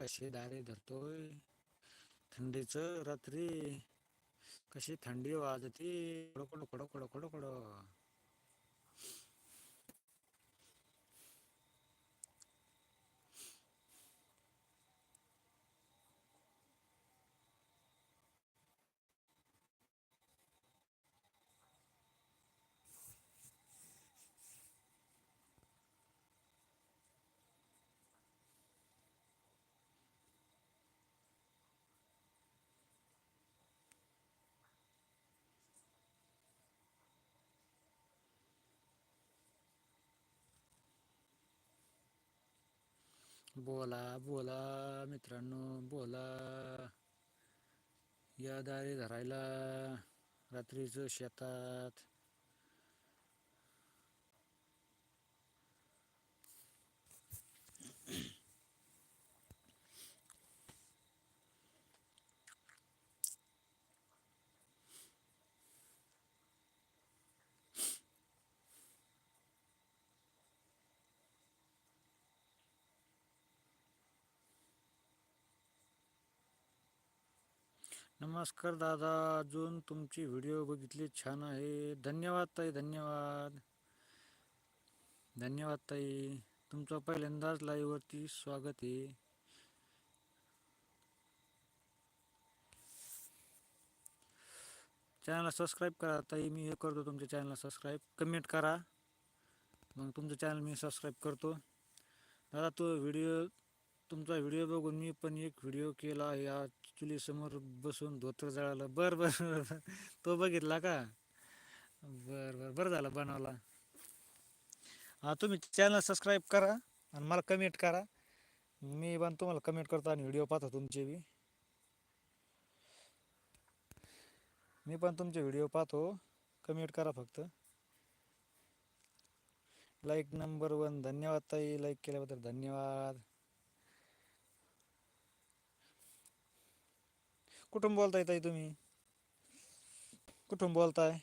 कसे दारे धरतोय. थंडीचं रात्री कशी थंडी वाजते कडो कडक कडक कडो बोला बोला मित्रांनो बोला. या दारी धरायला रात्रीचं शेतात नमस्कार दादा अजून तुमची व्हिडिओ बघितली छान आहे. धन्यवाद ताई धन्यवाद. धन्यवाद ताई. तुमचं पहिल्यांदाच लाईव्हवरती स्वागत आहे. चॅनलला सबस्क्राईब करा ताई मी हे करतो तुमच्या चॅनलला सबस्क्राईब कमेंट करा. मग तुमचं चॅनल मी सबस्क्राईब करतो. दादा तो व्हिडिओ तुमचा व्हिडिओ बघून मी पण एक व्हिडिओ केला या चुलीसमोर बसून धोतर जळालं. बरं बरं बर तो बघितला का? बरं बरं बरं झालं बनवला. हां तुम्ही चॅनल सबस्क्राईब करा आणि मला कमेंट करा. मी पण तुम्हाला कमेंट करतो आणि व्हिडिओ पाहतो तुमचे बी. मी पण तुमचे व्हिडिओ पाहतो. कमेंट करा फक्त. लाईक नंबर वन धन्यवाद ताई. लाईक केल्याबद्दल धन्यवाद. कुठून बोलताय ताई तुम्ही? कुठून बोलताय?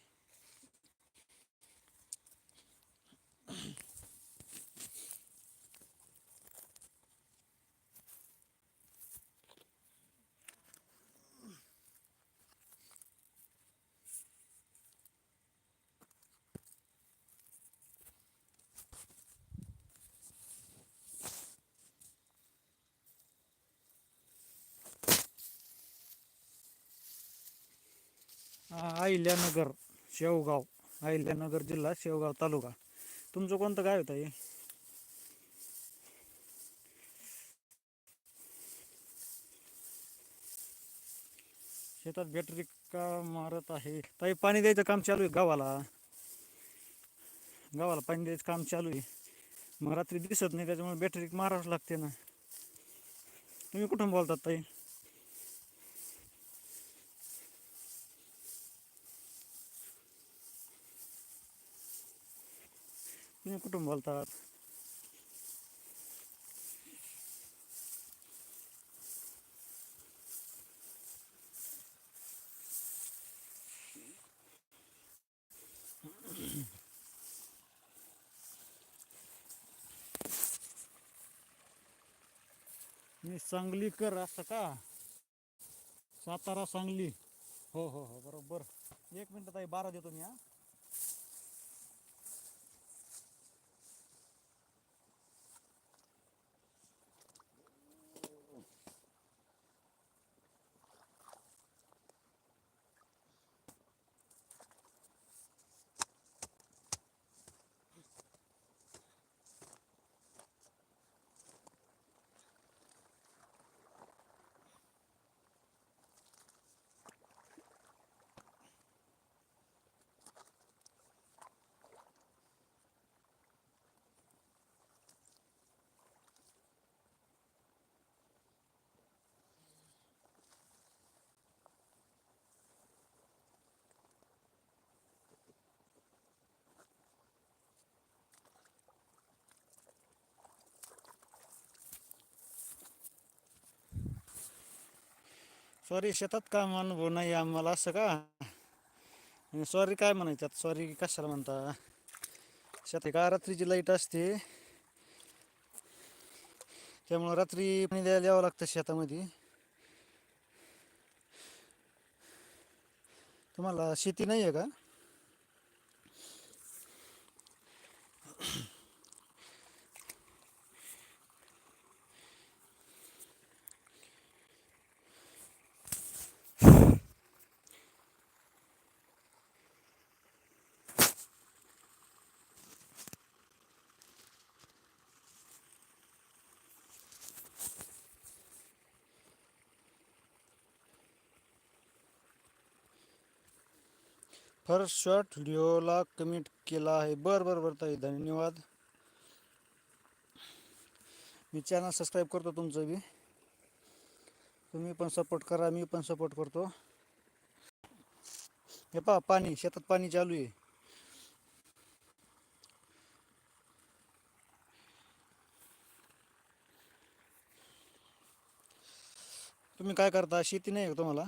अहिल्यानगर शेवगाव. अहिल्यानगर जिल्हा शेवगाव तालुका. तुमचं कोणतं गाव आहे ताई? शेतात बॅटरी का मारत आहे? ताई पाणी द्यायचं काम चालू आहे गावाला. गावाला पाणी द्यायचं काम चालू आहे. मग रात्री दिसत नाही त्याच्यामुळे बॅटरी मारावंच लागते ना. तुम्ही कुठून बोलतात ताई? तुम्ही कुठून बोलतात मी सांगलीकर असं का सातारा सांगली। हो हो हो बरोबर। एक मिनिट ताई बारा देतो मी हा? सॉरी शेतात काम अनुभव नाही आम्हाला असं का सॉरी काय म्हणायच्यात? सॉरी कशाला म्हणता? शेत का रात्रीची लाइट असते? त्यामुळं रात्री पाणी द्यायला यावं लागतं शेतामध्ये. तुम्हाला शेती नाही आहे का? फर्स्ट शॉट व्हिडिओला कमेंट केला आहे. बरं बरं बरं ताई. धन्यवाद. मी चॅनल सबस्क्राईब करतो तुमचं बी. तुम्ही पण सपोर्ट करा मी पण सपोर्ट करतो. हे पहा पाणी शेतात पाणी चालू आहे. तुम्ही काय करता? शेती नाही का तुम्हाला?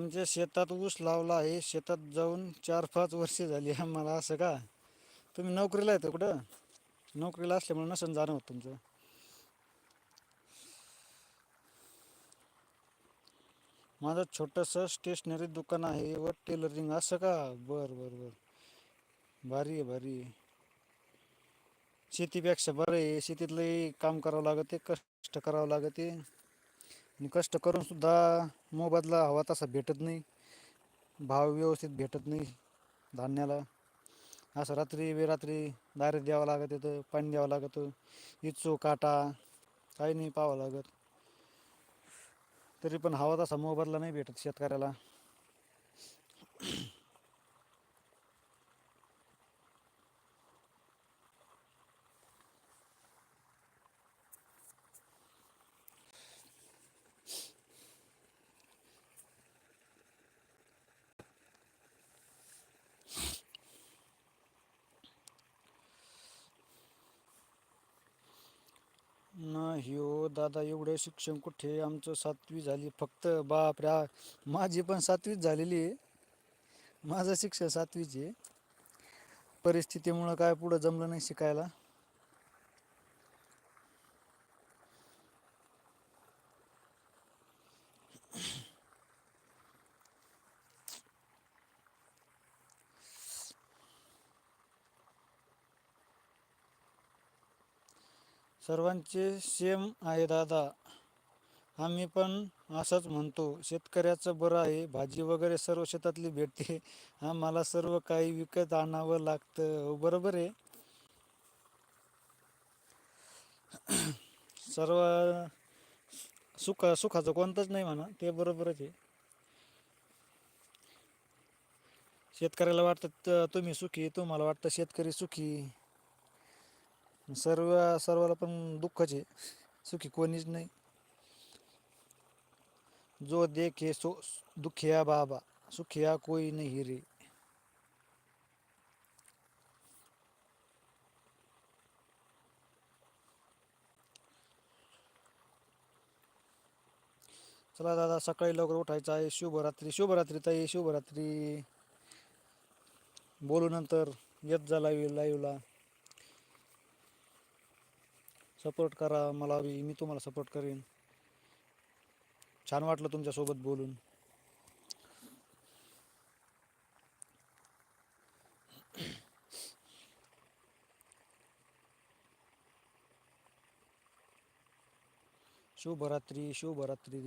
आमच्या शेतात ऊस लावला आहे. शेतात जाऊन चार पाच वर्षे झाली आम्हाला असं का? तुम्ही नोकरीला येतो कुठं? नोकरीला असल्यामुळे नसन जाणं होत तुमचं. माझं छोटंसं स्टेशनरी दुकान आहे व टेलरिंग असं का? बर बर बर. भारी आहे भारी आहे. शेतीपेक्षा बरं आहे. शेतीतलंही काम करावं लागते कष्ट करावं लागते. आणि कष्ट करून सुद्धा मोबदला हवा तसा भेटत नाही. भाव व्यवस्थित भेटत नाही धान्याला. असं रात्री बेरात्री दारे द्यावं लागत येतं पाणी द्यावं लागतं इचो काटा काही नाही पाहावं लागत. तरी पण हवा तसा मोबदला नाही भेटत शेतकऱ्याला. नाही हो दादा एवढं शिक्षण कुठे? आमचं सातवी झाली फक्त. बाप रे माझी पण सातवीच झालेली आहे. माझं शिक्षण सातवीचे आहे. परिस्थितीमुळं काय पुढं जमलं नाही शिकायला. सर्वांचे सेम आहे दादा. आम्ही पण असंच म्हणतो शेतकऱ्याचं बरं आहे भाजी वगैरे सर्व शेतातली भेटते. आम्हाला सर्व काही विकत आणावं लागतं. हो, बरोबर आहे. सर्व सुख सुखाचं कोणतंच नाही म्हणा ते बरोबरच आहे. शेतकऱ्याला वाटतं त- तुम्ही सुखी तुम्हाला वाटतं शेतकरी सुखी. सर्व सर्वाला पण दुःखच आहे. सुखी कोणीच नाही. जो देखे सो दुखिया बाबा सुखिया कोई नहीं रे. चला दादा सकाळी लवकर उठायचं आहे. शुभरात्री शुभरात्री ताई शुभरात्री. बोलू नंतर. येत जा लाईव्ह लाईव्हला सपोर्ट करा मला बी मी तुम्हाला सपोर्ट करेन. छान वाटलं तुमच्यासोबत बोलून. शुभरात्री शुभरात्री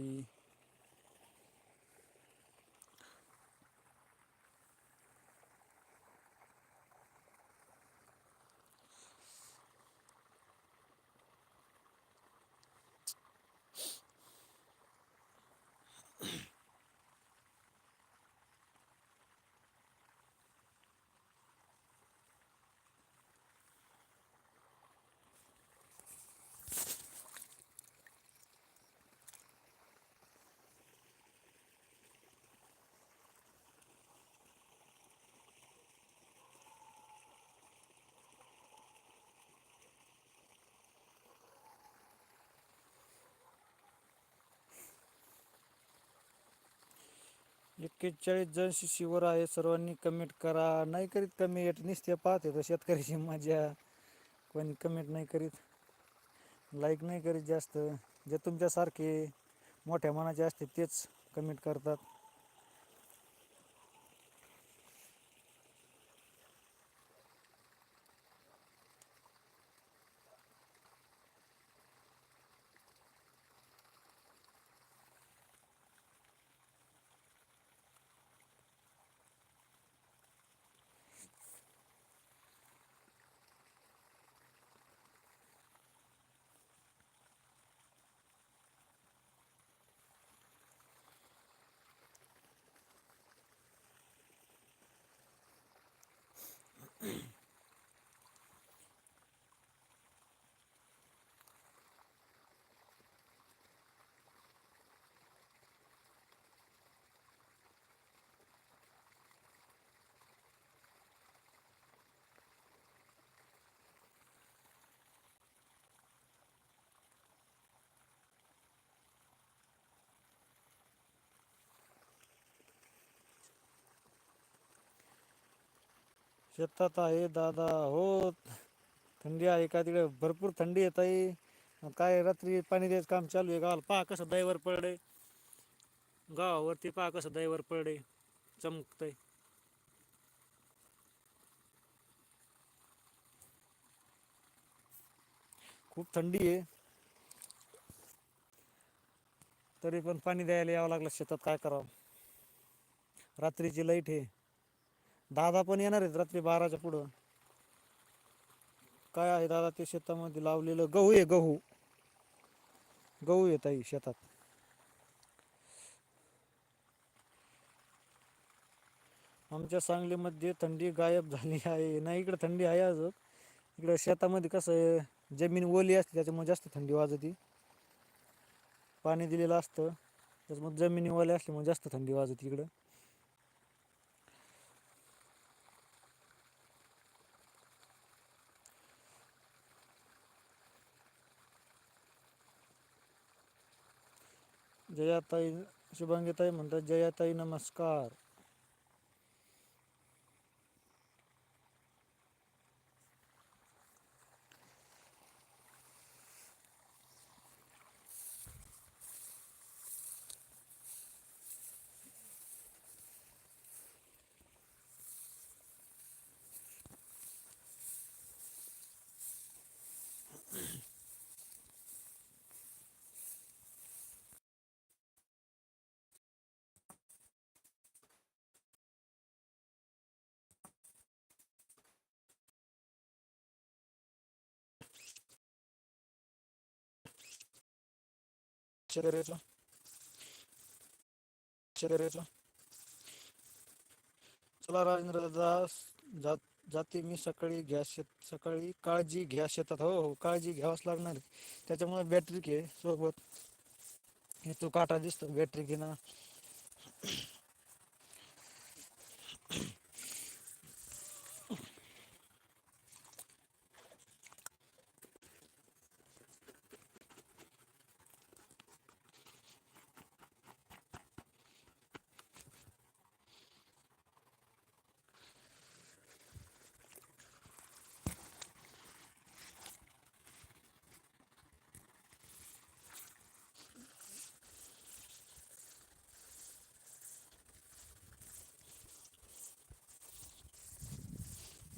एक्केचाळीस जण शिशीवर आहे. सर्वांनी कमेंट करा. नाही करीत कमेंट नुसते पाहते तर शेतकऱ्याची मजा. कोणी कमेंट नाही करीत. लाईक नाही करीत जास्त. जे तुमच्यासारखे मोठ्या मनाचे असते तेच कमेंट करतात. शेतात आहे दादा हो. थंडी आहे का तिकडे भरपूर थंडी येत आहे काय रात्री पाणी द्यायचं काम चालू आहे? गावाला पहा कसं दैवर पडले. गावावरती पहा कसं दैवर पडले. चमकतंय खूप थंडी आहे. तरी पण पाणी द्यायला यावं लागलं शेतात काय करावं? रात्रीची लाइट आहे. दादा पण येणार आहेत रात्री बाराच्या पुढं. काय आहे दादा ते शेतामध्ये लावलेलं? गहू आहे गहू. गहू येत आहे शेतात. आमच्या सांगलीमध्ये थंडी गायब झाली आहे. नाही इकडे थंडी आहे अजून. इकडे शेतामध्ये कसं आहे जमीन ओली असते त्याच्यामुळे जास्त थंडी वाजते. पाणी दिलेलं असतं. त्याच्यामुळे जमिनी ओली असल्यामुळे जास्त थंडी वाजते इकडं. जयाताई शुभांगीताई म्हणतात जयाताई नमस्कार. शेतकऱ्याचं शेतकऱ्याचं चला राजेंद्र दास जात जाते मी सकाळी घ्या शेत सकाळी काळजी घ्या शेतात. हो हो काळजी घ्यावाच लागणार आहे. त्याच्यामुळे बॅटरी घे सोबत. हे तो काटा दिसतो बॅटरी घेणं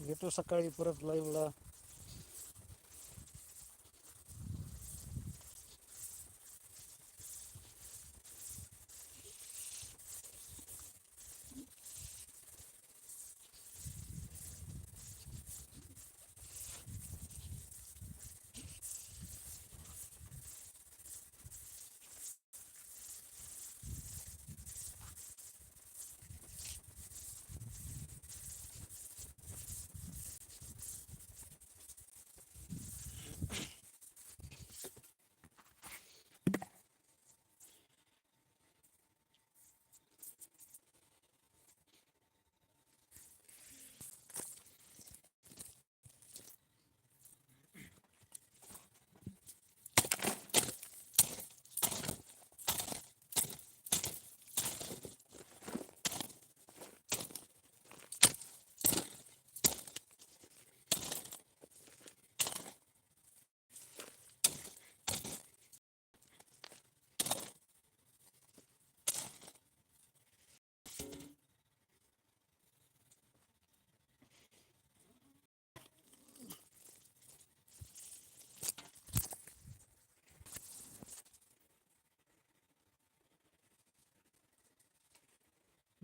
घेतो सकाळी परत लाईव्हला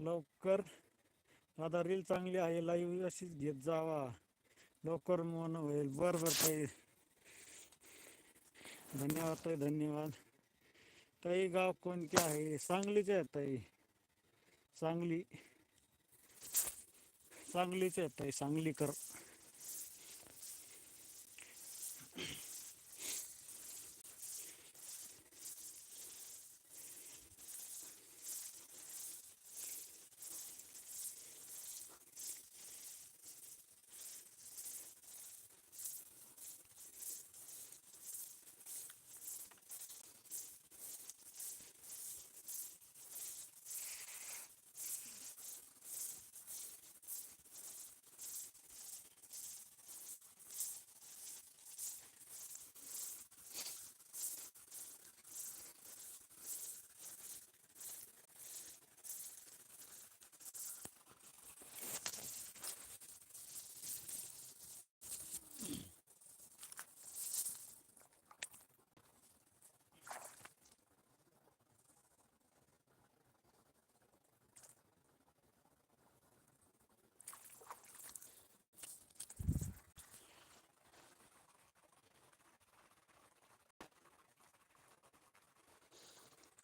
लवकर. दादा रील चांगली आहे लाईव्ह अशीच घेत जावा. लवकर मन होईल. बरं बरं ताई. धन्यवाद ताई धन्यवाद. ताई गाव कोणते आहे? सांगलीचे आहे ताई. सांगली. सांगलीचे आहे ताई. सांगलीकर.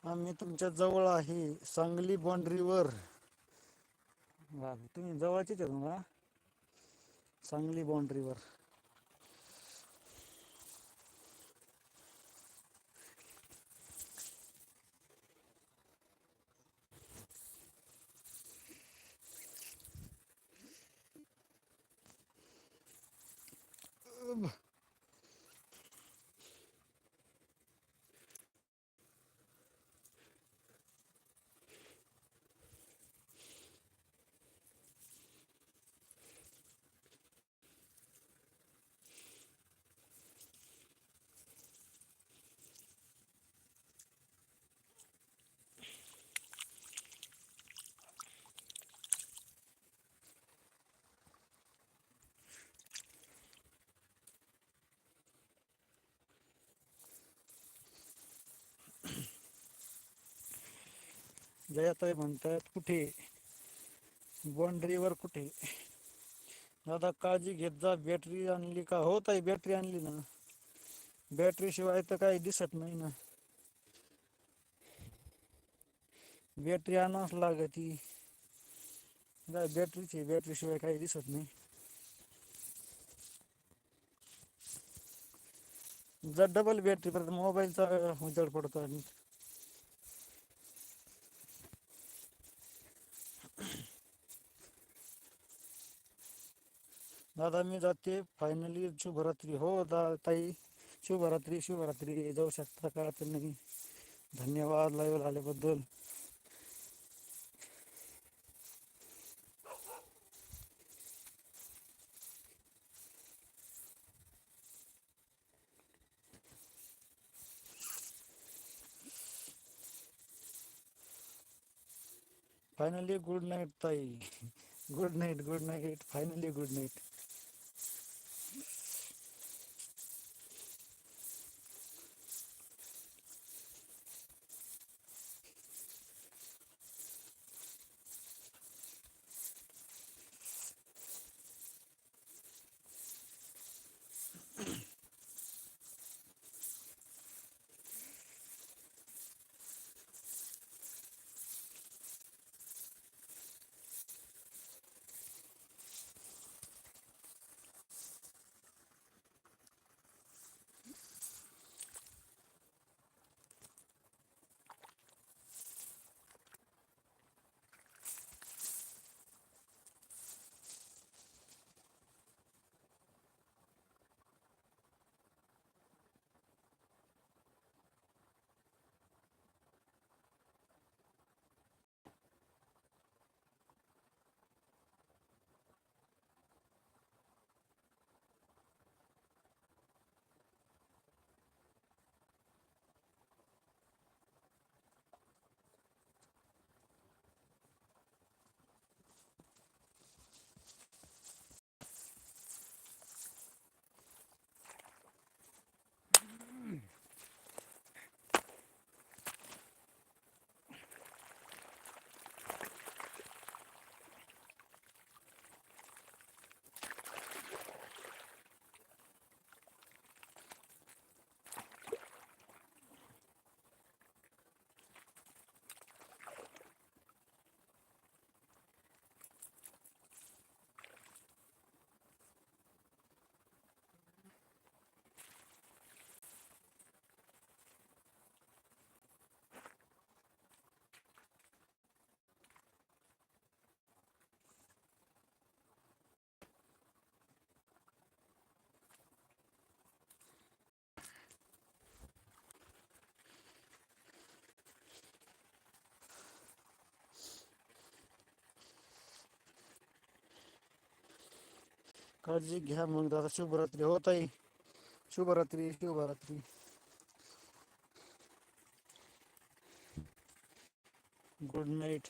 आम्ही तुमच्या जवळ आहे सांगली बाउंड्रीवर तुम्ही जवळचेच आहेत ना? सांगली बाउंड्रीवर जयाताई म्हणतात कुठे? बॉन्ड्रीवर कुठे? दादा काळजी घेत जा. बॅटरी आणली का? हो ताई बॅटरी आणली ना. बॅटरी शिवाय तर काही दिसत नाही ना. बॅटरी आणावंच लागती बॅटरीची बॅटरी शिवाय काही दिसत नाही. जर डबल बॅटरी परत मोबाईलचा उजड पडतो आणि दादा मी जाते. फायनली शुभरात्री. हो दा ताई शुभरात्री शुभरात्री. जाऊ शकता का तर नाही धन्यवाद लाईव्ह आल्याबद्दल. फायनली गुड नाईट ताई. Good night good night finally good night काळजी घ्या मग दादा. शुभरात्री. हो ताई. शुभरात्री शुभरात्री. Good night.